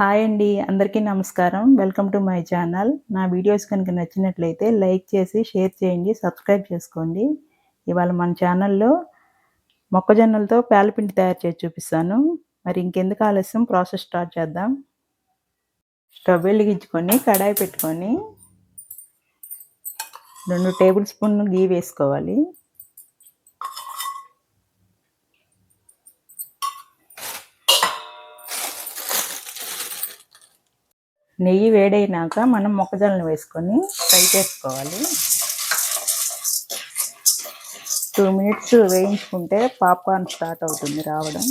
Hi అండి అందరికీ నమస్కారం. Welcome to my channel. నా వీడియోస్ కనుక నచ్చినట్లయితే లైక్ చేసి షేర్ చేయండి సబ్స్క్రైబ్ చేసుకోండి. ఇవాళ మన ఛానల్లో మొక్కజొన్నలతో పేలపిండి తయారు చేసి చూపిస్తాను. మరి ఇంకెందుకు ఆలస్యం? ప్రాసెస్ స్టార్ట్ చేద్దాం. స్టవ్ వెలిగించుకొని కడాయి పెట్టుకొని రెండు టేబుల్ స్పూన్ గీ వేసుకోవాలి. నెయ్యి వేడైనాక మనం మొక్కజొన్నలు వేసుకొని ఫ్రై చేసుకోవాలి. టూ మినిట్స్ వేయించుకుంటే పాప్కార్న్ స్టార్ట్ అవుతుంది రావడం.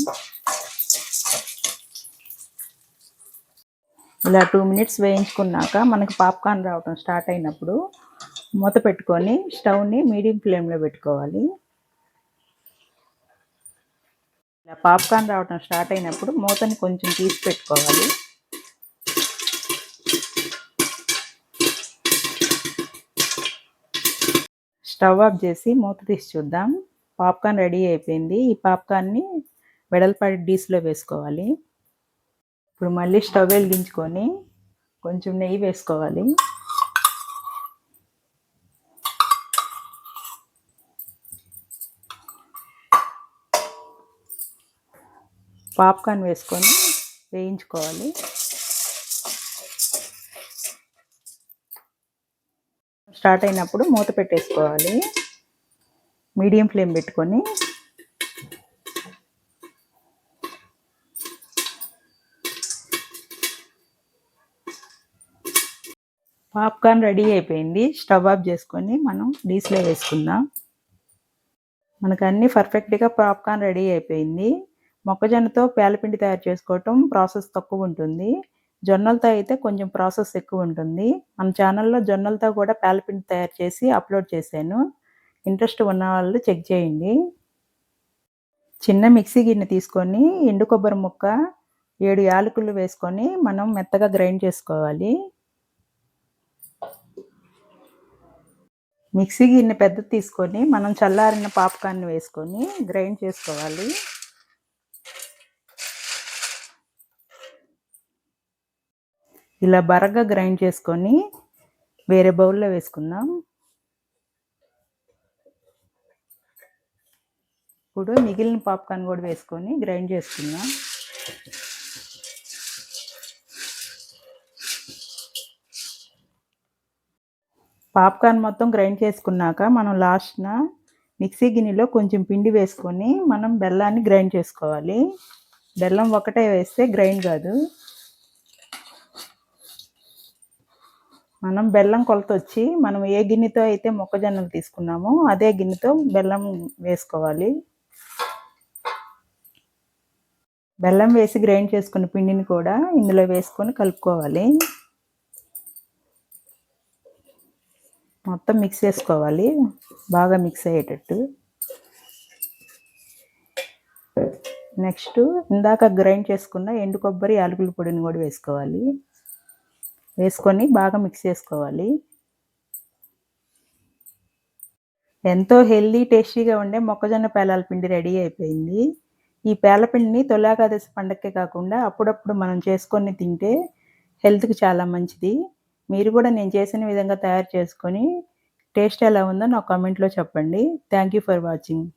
ఇలా టూ మినిట్స్ వేయించుకున్నాక మనకి పాప్కార్న్ రావడం స్టార్ట్ అయినప్పుడు మూత పెట్టుకొని స్టవ్ని మీడియం ఫ్లేమ్లో పెట్టుకోవాలి. ఇలా పాప్కార్న్ రావడం స్టార్ట్ అయినప్పుడు మూతని కొంచెం తీసి పెట్టుకోవాలి. స్టవ్ ఆఫ్ చేసి మూత తీసి చూద్దాం. పాప్కార్న్ రెడీ అయిపోయింది. ఈ పాప్కార్న్ని వెడల్పాటి డీస్లో వేసుకోవాలి. ఇప్పుడు మళ్ళీ స్టవ్ వెలిగించుకొని కొంచెం నెయ్యి వేసుకోవాలి. పాప్కార్న్ వేసుకొని వేయించుకోవాలి. స్టార్ట్ అయినప్పుడు మూత పెట్టేసుకోవాలి. మీడియం ఫ్లేమ్ పెట్టుకొని. పాప్కార్న్ రెడీ అయిపోయింది. స్టవ్ ఆఫ్ చేసుకొని మనం డీస్లో వేసుకుందాం. మనకు అన్నీ పర్ఫెక్ట్గా పాప్కార్న్ రెడీ అయిపోయింది. మొక్కజొన్నతో పేలపిండి తయారు చేసుకోవటం ప్రాసెస్ తక్కువ ఉంటుంది. జొన్నలతో అయితే కొంచెం ప్రాసెస్ ఎక్కువ ఉంటుంది. మన ఛానల్లో జొన్నలతో కూడా పాలపిండి తయారు చేసి అప్లోడ్ చేశాను. ఇంట్రెస్ట్ ఉన్న వాళ్ళు చెక్ చేయండి. చిన్న మిక్సీ గిన్నె తీసుకొని ఎండు కొబ్బరి ముక్క ఏడు యాలకులు వేసుకొని మనం మెత్తగా గ్రైండ్ చేసుకోవాలి. మిక్సీ గిన్నె పెద్ద తీసుకొని మనం చల్లారిన పాప్కార్న్ వేసుకొని గ్రైండ్ చేసుకోవాలి. ఇలా బరగ్గా గ్రైండ్ చేసుకొని వేరే బౌల్లో వేసుకుందాం. ఇప్పుడు మిగిలిన పాప్కార్న్ కూడా వేసుకొని గ్రైండ్ చేసుకుందాం. పాప్కార్న్ మొత్తం గ్రైండ్ చేసుకున్నాక మనం లాస్ట్న మిక్సీ గిన్నెలో కొంచెం పిండి వేసుకొని మనం బెల్లాన్ని గ్రైండ్ చేసుకోవాలి. బెల్లం ఒకటే వేస్తే గ్రైండ్ కాదు. మనం బెల్లం కొలత వచ్చి మనం ఏ గిన్నెతో అయితే మొక్కజొన్నలు తీసుకున్నామో అదే గిన్నెతో బెల్లం వేసుకోవాలి. బెల్లం వేసి గ్రైండ్ చేసుకున్న పిండిని కూడా ఇందులో వేసుకొని కలుపుకోవాలి. మొత్తం మిక్స్ చేసుకోవాలి బాగా మిక్స్ అయ్యేటట్టు. నెక్స్ట్ ఇందాక గ్రైండ్ చేసుకున్న ఎండు కొబ్బరి యాలకుల పొడిని కూడా వేసుకోవాలి. వేసుకొని బాగా మిక్స్ చేసుకోవాలి. ఎంతో హెల్దీ టేస్టీగా ఉండే మొక్కజొన్న పేలాల పిండి రెడీ అయిపోయింది. ఈ పేలపిండిని తొలాకాదశి పండగకే కాకుండా అప్పుడప్పుడు మనం చేసుకొని తింటే హెల్త్కి చాలా మంచిది. మీరు కూడా నేను చేసిన విధంగా తయారు చేసుకొని టేస్ట్ ఎలా ఉందో నా కామెంట్లో చెప్పండి. Thank you for watching.